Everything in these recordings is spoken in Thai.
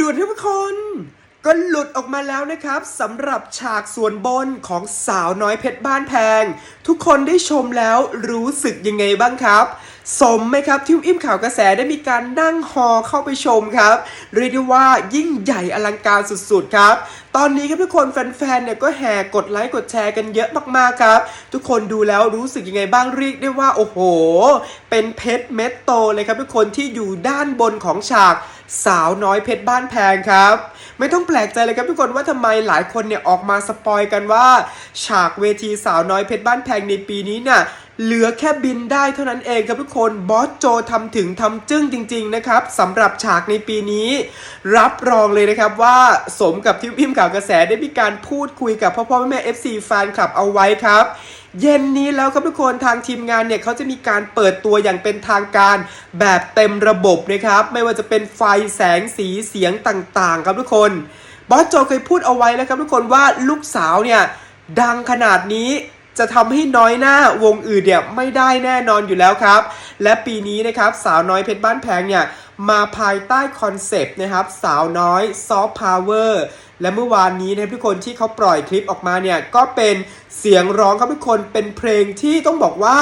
ด่วนทุกคน ก็หลุดออกมาแล้วนะครับสำหรับฉากส่วนบนของสาวน้อยเพชรบ้านแพง ทุกคนได้ชมแล้วรู้สึกยังไงบ้างครับ สมไหมครับที่อิ่มข่าวกระแสได้มีการนั่งฮอเข้าไปชมครับเรียกได้ว่ายิ่งใหญ่อลังการสุดๆครับ ตอนนี้ครับทุกคนแฟนๆเนี่ยก็แห่กดไลค์กดแชร์กันเยอะมากๆครับ ทุกคนดูแล้วรู้สึกยังไงบ้างเรียกได้ว่าโอ้โห เป็นเพชรเม็ดโตเลยครับทุกคนที่อยู่ด้านบนของฉากสาวน้อยเพชรบ้านแพงครับ ไม่ต้องแปลกใจเลยครับทุกคนว่าทำไมหลายคนเนี่ยออกมาสปอยกันว่า ฉากเวทีสาวน้อยเพชรบ้านแพงในปีนี้เนี่ย เหลือแค่บินได้เท่านั้นเองครับทุกคนบอสโจทำถึงทำจึ้งจริง ๆ นะครับสำหรับฉากในปีนี้ รับรองเลยนะครับว่าสมกับที่พิมพ์ข่าวกระแสได้มีการพูดคุยกับพ่อพ่อแม่แม่ FC แฟนคลับเอาไว้ครับเย็นนี้แล้วครับทุกคนทางทีมงานเนี่ยเขาจะมีการเปิดตัวอย่างเป็นทางการแบบเต็มระบบนะครับ ไม่ว่าจะเป็นไฟแสงสีเสียงต่างๆ ครับทุกคน บอสโจเคยพูดเอาไว้แล้วครับทุกคนว่าลูกสาวเนี่ยดังขนาดนี้ จะทำให้น้อยหน้าวงอื่นเนี่ยไม่ได้แน่นอนอยู่แล้วครับ และปีนี้นะครับสาวน้อยเพชรบ้านแพงเนี่ยมาภายใต้คอนเซปต์นะครับสาวน้อยซอฟต์พาวเวอร์และเมื่อวานนี้นะครับทุกคนที่เขาปล่อยคลิปออกมาเนี่ยก็เป็นเสียงร้องครับทุกคนเป็นเพลงที่ต้องบอกว่า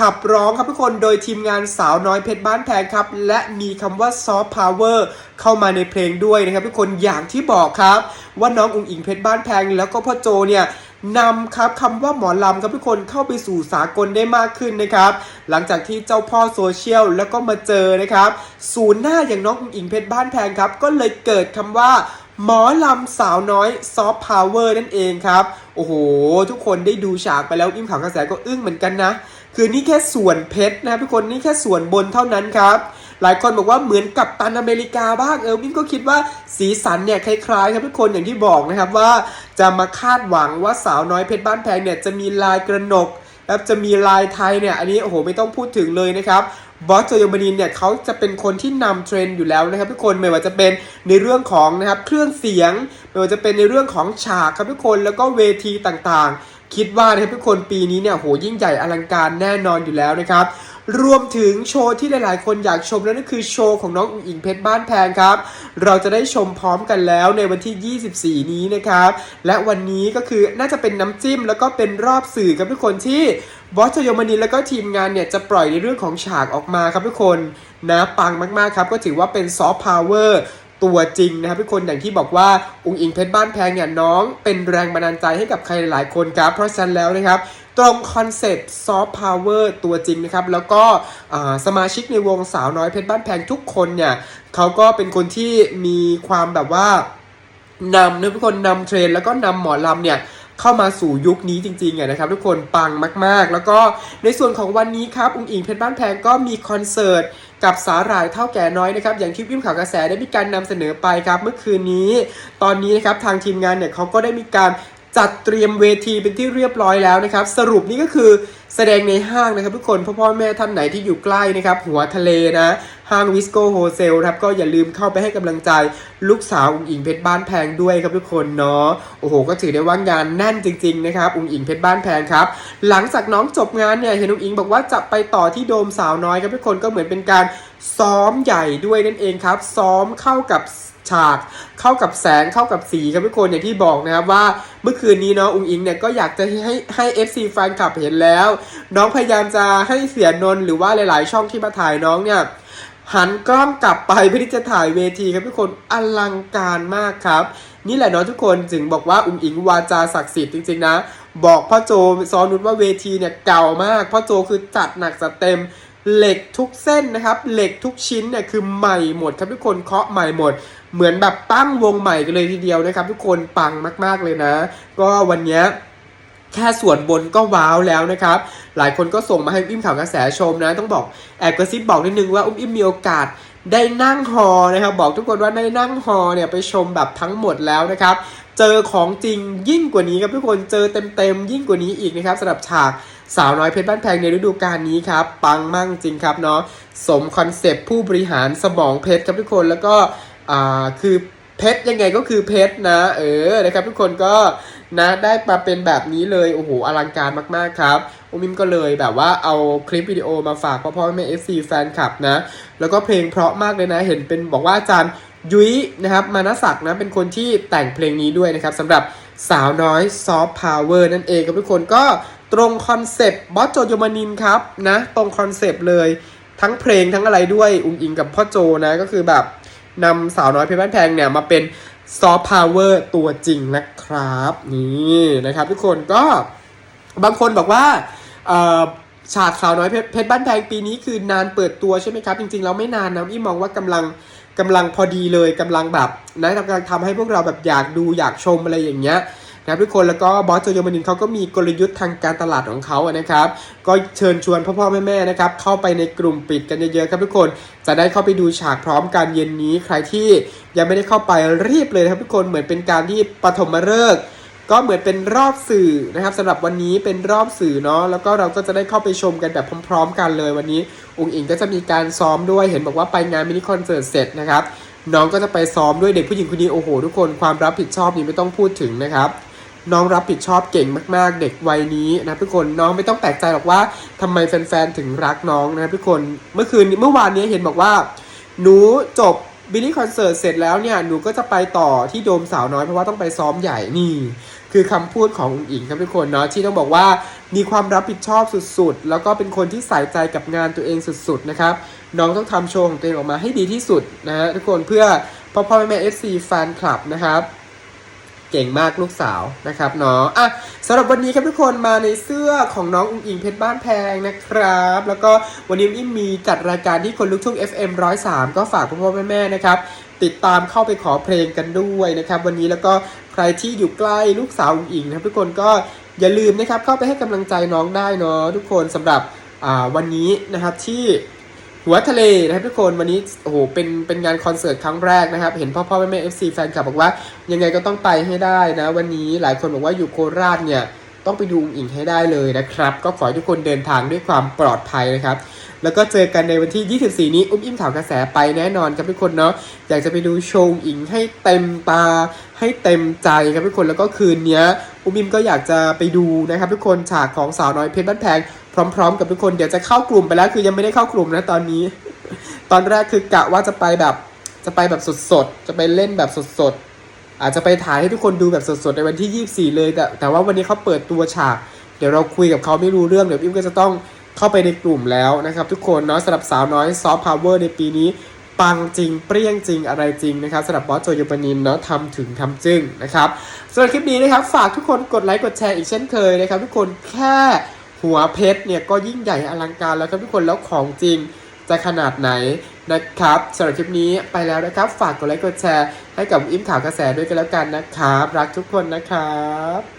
ขับร้องครับทุกคนโดยทีมงานสาวน้อยเพชรบ้านแพงครับ และมีคำว่าซอฟต์พาวเวอร์เข้ามาในเพลงด้วยนะครับทุกคนอย่างที่บอกครับ ว่าน้องอุ๋งอิงเพชรบ้านแพงแล้วก็พ่อโจเนี่ย นำครับคำว่าหมอลำครับทุกคนเข้าไปสู่สากลได้มากขึ้นนะครับ หลังจากที่เจ้าพ่อโซเชียลแล้วก็มาเจอนะครับศูนย์หน้าอย่างน้องอิงเพชรบ้านแพงครับ ก็เลยเกิดคำว่าหมอลำสาวน้อยซอฟต์พาวเวอร์นั่นเองครับ โอ้โห ทุกคนได้ดูฉากไปแล้วอิ่มข่าวกระแสก็อึ้งเหมือนกันนะ คือนี่แค่ส่วนเพชรนะทุกคนนี่แค่ส่วนบนเท่านั้นครับ หลายคนบอกว่าเหมือนกับตันอเมริกาบ้างเออวินก็คิดว่าสีสันเนี่ยคล้ายๆ ครับทุกคนอย่างที่บอกนะครับว่า จะมาคาดหวังว่าสาวน้อยเพชรบ้านแพงเนี่ยจะมีลายกระหนกแล้วจะมีลายไทยเนี่ยอันนี้โอ้โหไม่ต้องพูดถึงเลยนะครับบอสโจยมานินเนี่ยเขาจะเป็นคนที่นำเทรนด์อยู่แล้วนะครับทุกคนไม่ว่าจะเป็นในเรื่องของนะครับเครื่องเสียง ไม่ว่าจะเป็นในเรื่องของฉากครับทุกคนแล้วก็เวทีต่างๆ คิดว่านะครับทุกคนปีนี้เนี่ยโหยิ่งใหญ่อลังการแน่นอนอยู่แล้วนะครับ รวมถึงโชว์ที่หลาย ๆ คนอยากชมนั่นก็คือโชว์ของน้องอุ๋งอิงเพชรบ้านแพงครับ เราจะได้ชมพร้อมกันแล้วในวันที่ 24 นี้นะครับ และวันนี้ก็คือน่าจะเป็นน้ำจิ้ม แล้วก็เป็นรอบสื่อครับทุกคนที่บอสชยมนีแล้วก็ทีมงานเนี่ยจะปล่อยในเรื่องของฉากออกมาครับทุกคนนะปังมาก ๆ ครับ ก็ถือว่าเป็นซอฟต์พาวเวอร์ ตัวจริงนะครับทุกคนอย่างที่บอกว่าอุงอิงเพชรบ้านแพงเนี่ยน้องเป็นแรงบันดาลใจให้กับใครหลายคนครับ เพราะฉะนั้นแล้วนะครับตรงคอนเซ็ปต์ซอฟต์พาวเวอร์ตัวจริงนะครับ แล้วก็สมาชิกในวงสาวน้อยเพชรบ้านแพงทุกคนเนี่ยเขาก็เป็นคนที่มีความแบบว่านำนะทุกคนนำเทรนแล้วก็นำหมอลำเนี่ย เข้ามาสู่ยุคนี้จริงๆอะนะครับทุกคนปังมากๆ แล้วก็ในส่วนของวันนี้ครับอุงอิงเพชรบ้านแพงก็มีคอนเสิร์ตกับสาหร่ายเท่าแก่น้อยนะครับอย่างที่พิมข่าวกระแสได้มีการนำเสนอไปครับเมื่อคืนนี้ ตอนนี้นะครับทางทีมงานเนี่ยเขาก็ได้มีการ จัดเตรียมเวทีเป็นที่เรียบร้อยแล้วนะครับ สรุปนี่ก็คือแสดงในห้างนะครับทุกคนพ่อพ่อแม่ท่านไหนที่อยู่ใกล้นะครับหัวทะเลนะห้างวิสโกโฮเซลครับก็อย่าลืมเข้าไปให้กำลังใจลูกสาวอุ๋งอิงเพชรบ้านแพงด้วยครับทุกคนเนาะโอ้โห ก็ถือได้ว่างานแน่นจริง ๆ นะครับอุ๋งอิงเพชรบ้านแพงครับ หลังจากน้องจบงานเนี่ยเห็นอุ๋งอิงบอกว่าจะไปต่อที่โดมสาวน้อยครับทุกคนก็เหมือนเป็นการซ้อมใหญ่ด้วยนั่นเองครับ ซ้อมเข้ากับ ฉาก เข้ากับแสงเข้ากับสีครับทุกคนอย่างที่บอกนะครับว่าเมื่อคืนนี้เนาะอุงอิงเนี่ยก็อยากจะให้ให้ FC แฟนคลับเห็นแล้ว น้องพยายามจะให้เสียนนหรือว่าหลาย ๆ ช่องที่มาถ่ายน้องเนี่ยหันกล้องกลับไปเพื่อที่จะถ่ายเวทีครับทุกคนอลังการมากครับ นี่แหละเนาะทุกคนถึงบอกว่าอุงอิงวาจาศักดิ์สิทธิ์จริง ๆ นะ บอกพ่อโจซ้อนุชว่าเวทีเนี่ยเก่ามากพ่อโจคือจัดหนักจัดเต็ม เหล็กทุกเส้นนะครับ เหล็กทุกชิ้นเนี่ยคือใหม่หมดครับทุกคนเคาะใหม่หมด เหมือนแบบตั้งวงใหม่กันเลยทีเดียวนะครับ ทุกคนปังมาก ๆเลยนะ ก็วันนี้แค่ส่วนบนก็ว้าวแล้วนะครับ หลายคนก็ส่งมาให้อุ้มข่าวกระแสชมนะ ต้องบอกแอบกระซิบบอกนิดนึงว่าอุ้มอิมมีโอกาสได้นั่งฮอนะครับ บอกทุกคนว่าได้นั่งฮอเนี่ยไปชมแบบทั้งหมดแล้วนะครับ เจอของจริงยิ่งกว่านี้ครับทุกคนเจอเต็มๆยิ่งกว่านี้อีกนะครับสำหรับฉาก สาวน้อยเพชรบ้านแพงในฤดูกาลนี้ครับ ปังมากจริงครับเนาะสมคอนเซปต์ผู้บริหารสมองเพชรครับทุกคนแล้วก็อ่าคือเพชรยังไงก็คือเพชรนะ เออนะครับทุกคนก็นะได้มาเป็นแบบนี้เลยโอ้โหอลังการมากๆครับอุมิมก็เลยแบบว่าเอาคลิปวิดีโอมาฝากพ่อพ่อแม่เอฟซีแฟนคลับนะ แล้วก็เพลงเพราะมากเลยนะเห็นเป็นบอกว่าอาจารย์ยุ้ยนะครับมานะศักนะเป็นคนที่แต่งเพลงนี้ด้วยนะครับสำหรับสาวน้อยซอฟต์พาวเวอร์นั่นเองครับทุกคนก็ ตรงคอนเซปต์บอสโจโยมานินครับนะตรงคอนเซปต์เลยทั้งเพลงทั้งอะไรด้วยอุ้งอิงกับพ่อโจนะก็คือแบบนำสาวน้อยเพชรบ้านแพงเนี่ยมาเป็นซอฟต์พาวเวอร์ตัวจริงนะครับนี่นะครับ ทุกคนก็บางคนบอกว่าฉากสาวน้อยเพชรบ้านแพงปีนี้คือนานเปิดตัวใช่ไหมครับ จริงๆแล้วไม่นานนะอีมองว่ากำลังกำลังพอดีเลยกำลังแบบนะกำลังทำให้พวกเราแบบอยากดูอยากชมอะไรอย่างเงี้ย นะครับทุกคนแล้วก็บอสโจโยมานินเขาก็มีกลยุทธ์ทางการตลาดของเขาอะนะครับ ก็เชิญชวนพ่อพ่อแม่แม่ๆนะครับเข้าไปในกลุ่มปิดกันเยอะๆครับทุกคนจะได้เข้าไปดูฉากพร้อมกันเย็นนี้ ใครที่ยังไม่ได้เข้าไปรีบเลยครับทุกคนเหมือนเป็นการที่ปฐมฤกษ์ก็เหมือนเป็นรอบสื่อนะครับสำหรับวันนี้เป็นรอบสื่อเนาะแล้วก็เราก็จะได้เข้าไปชมกันแบบพร้อม ๆ กันเลยวันนี้อุ๋งอิงก็จะมีการซ้อมด้วยเห็นบอกว่าไปงานมินิคอนเสิร์ตเสร็จนะครับน้องก็จะไปซ้อมด้วยเด็กผู้หญิงคนนี้โอ้โหทุกคนความรับผิดชอบนี่ไม่ต้องพูดถึงนะครับ น้องรับผิดชอบเก่งมากๆ เด็กวัยนี้นะทุกคนน้องไม่ต้องแปลกใจหรอกว่าทำไมแฟนๆถึงรักน้องนะทุกคนเมื่อคืนเมื่อวานนี้เห็นบอกว่า หนูจบบิลลี่คอนเสิร์ตเสร็จแล้วเนี่ยหนูก็จะไปต่อที่โดมสาวน้อยเพราะว่าต้องไปซ้อมใหญ่นี่ คือคำพูดของอุ๋งอิงครับทุกคนเนาะที่ต้องบอกว่ามีความรับผิดชอบสุดๆ แล้วก็เป็นคนที่ใส่ใจกับงานตัวเองสุดๆนะครับน้องต้องทำโชว์ของตัวเองออกมาให้ดีที่สุดนะฮะทุกคนเพื่อพ่อพ่อแม่แม่เอฟซีแฟนคลับนะครับ เก่งมากลูกสาวนะครับเนาะอะสำหรับวันนี้ครับทุกคนมาในเสื้อของน้องอุ้งอิงเพชรบ้านแพงนะครับ แล้วก็วันนี้อิงมีจัดรายการที่คนลุกทุ่ง FM 103 ก็ฝากพ่อพ่อแม่แม่ๆนะครับ ติดตามเข้าไปขอเพลงกันด้วยนะครับ วันนี้แล้วก็ใครที่อยู่ใกล้ลูกสาวอุ้งอิงนะครับทุกคนก็อย่าลืมนะครับเข้าไปให้กำลังใจน้องได้เนาะทุกคนสำหรับอ่าวันนี้นะครับที่ หัวทะเลนะครับทุกคนวันนี้โอ้โหเป็นเป็นงานคอนเสิร์ตครั้งแรกนะครับ เห็นพ่อพ่อแม่แม่เอฟซีแฟนคลับบอกว่า ยังไงก็ต้องไปให้ได้นะ วันนี้หลายคนบอกว่าอยู่โคราชเนี่ยต้องไปดูอิงให้ได้เลยนะครับ ก็ขอให้ทุกคนเดินทางด้วยความปลอดภัยนะครับ แล้วก็เจอกันในวันที่ 24 นี้อุ้มอิ่มถามกระแสไปแน่นอนครับทุกคนเนาะอยากจะไปดูโชว์อิงให้เต็มตา ให้เต็มใจครับทุกคนแล้วก็คืนนี้อุ้มอิ่มก็อยากจะไปดูนะครับ ทุกคนฉากของสาวน้อยเพชรบ้านแพง พร้อม ๆ กับทุกคนเดี๋ยวจะเข้ากลุ่มไปแล้ว คือยังไม่ได้เข้ากลุ่มนะตอนนี้ ตอนแรกคือกะว่าจะไปแบบ จะไปแบบสดๆ จะไปเล่นแบบสดๆ อาจจะไปถ่ายให้ทุกคนดูแบบสดๆในวันที่ 24 เลย แต่แต่ว่าวันนี้เขาเปิดตัวฉาก เดี๋ยวเราคุยกับเขาไม่รู้เรื่องเดี๋ยวอิมก็จะต้องเข้าไปในกลุ่มแล้วนะครับ ทุกคนเนาะสำหรับสาวน้อยซอฟต์พาวเวอร์ในปีนี้ปังจริง เปรี้ยงจริงอะไรจริงนะครับสำหรับบอสโจยปนินเนาะทำถึงทำจึ้งนะครับสำหรับคลิปนี้นะครับ ฝากทุกคนกดไลค์กดแชร์อีกเช่นเคยนะครับ ทุกคนแค่ หัวเพชรเนี่ยก็ยิ่งใหญ่อลังการแล้วครับทุกคนแล้วของจริงจะขนาดไหนนะครับสำหรับคลิปนี้ไปแล้วนะครับ ฝากกดไลค์กดแชร์ให้กับอิมข่าวกระแสด้วยกันแล้วกันนะครับ รักทุกคนนะครับ